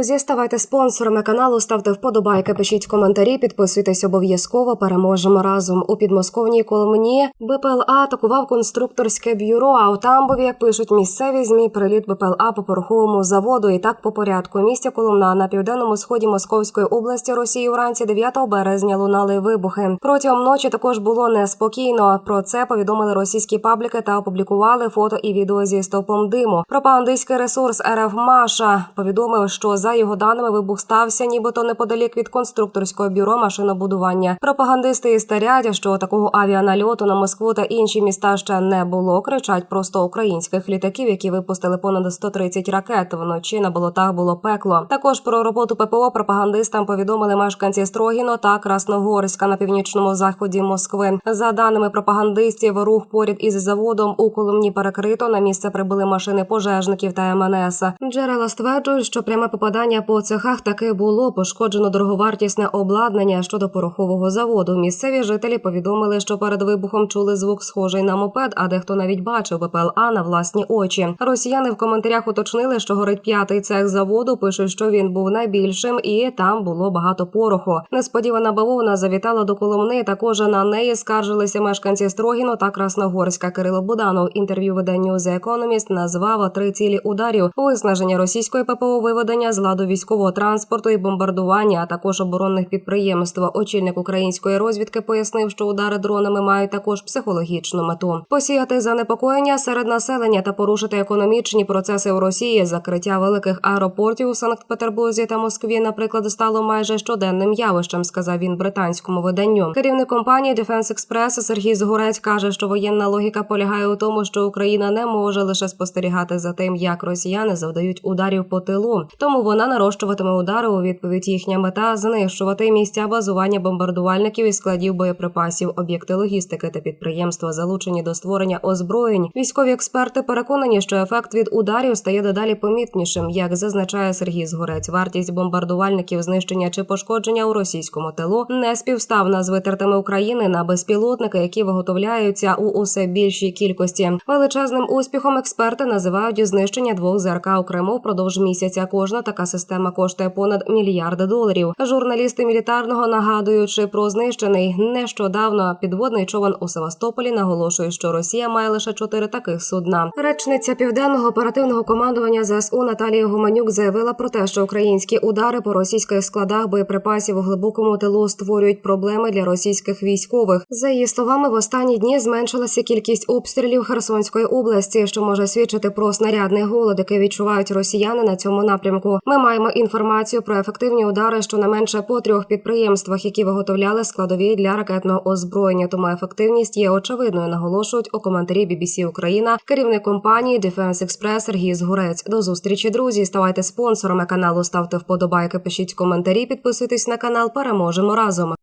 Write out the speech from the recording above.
друзі, ставайте спонсорами каналу, ставте вподобайки, пишіть коментарі, підписуйтесь обов'язково. Переможемо разом у підмосковній Коломині. БПЛА атакував конструкторське бюро. А у Тамбові, як пишуть місцеві змі, приліт БПЛА по пороховому заводу. І так по порядку. Місті Коломна на південному сході Московської області Росії вранці 9 березня лунали вибухи. Протягом ночі також було неспокійно. Про це повідомили російські пабліки та опублікували фото і відео зі стовпом диму. Пропагандистський ресурс РФ Маша повідомив, що за його даними вибух стався, нібито неподалік від конструкторського бюро машинобудування. Пропагандисти і старять, що такого авіанальоту на Москву та інші міста ще не було. Кричать просто українських літаків, які випустили понад 130 ракет. Вночі на болотах було пекло. Також про роботу ППО пропагандистам повідомили мешканці Строгіно та Красногорська на північному заході Москви. За даними пропагандистів, рух поряд із заводом у Коломні перекрито. На місце прибули машини пожежників та МНС. Джерела стверджують, що пряме попадання по цехах таки було пошкоджено дороговартісне обладнання щодо порохового заводу. Місцеві жителі повідомили, що перед вибухом чули звук схожий на мопед, а дехто навіть бачив БПЛА на власні очі. Росіяни в коментарях уточнили, що горить п'ятий цех заводу. Пишуть, що він був найбільшим, і там було багато пороху. Несподівана бавовна завітала до Коломни. Також на неї скаржилися мешканці Строгіно та Красногорська. Кирило Буданов інтерв'ю виданню The Economist назвав три цілі ударів: виснаження російської ППО, виведення з ладу військового транспорту і бомбардування, а також оборонних підприємств. Очільник української розвідки пояснив, що удари дронами мають також психологічну мету посіяти занепокоєння серед населення та порушити економічні процеси в Росії. Закриття великих аеропортів у Санкт-Петербурзі та Москві, наприклад, стало майже щоденним явищем, сказав він британському виданню. Керівник компанії Defense Express Сергій Згорець каже, що воєнна логіка полягає у тому, що Україна не може лише спостерігати за тим, як росіяни завдають ударів по тилу. Тому вона нарощуватиме удари у відповідь. Їхня мета знищувати місця базування бомбардувальників і складів боєприпасів, об'єкти логістики та підприємства, залучені до створення озброєнь. Військові експерти переконані, що ефект від ударів стає дедалі помітнішим, як зазначає Сергій Згорець. Вартість бомбардувальників, знищення чи пошкодження у російському тилу не співставна з витратами України на безпілотники, які виготовляються у усе більшій кількості. Величезним успіхом експерти називають знищення двох ЗРК у Криму впродовж місяця. Кожна така система коштує понад мільярди доларів. Журналісти мілітарного нагадуючи про знищений нещодавно підводний човен у Севастополі, наголошують, що Росія має лише чотири таких судна. Речниця південного оперативного командування ЗСУ Наталія Гуменюк заявила про те, що українські удари по російських складах боєприпасів у глибокому тилу створюють проблеми для російських військових. За її словами, в останні дні зменшилася кількість обстрілів Херсонської області, що може свідчити про снарядний голод, який відчувають росіяни на цьому напрямку. Ми маємо інформацію про ефективні удари щонайменше по трьох підприємствах, які виготовляли складові для ракетного озброєння. Тому ефективність є очевидною. Наголошують у коментарі BBC Україна, керівник компанії Defense Express Сергій Згурець. До зустрічі, друзі. Ставайте спонсорами каналу, ставте вподобайки, пишіть коментарі, підписуйтесь на канал. Переможемо разом.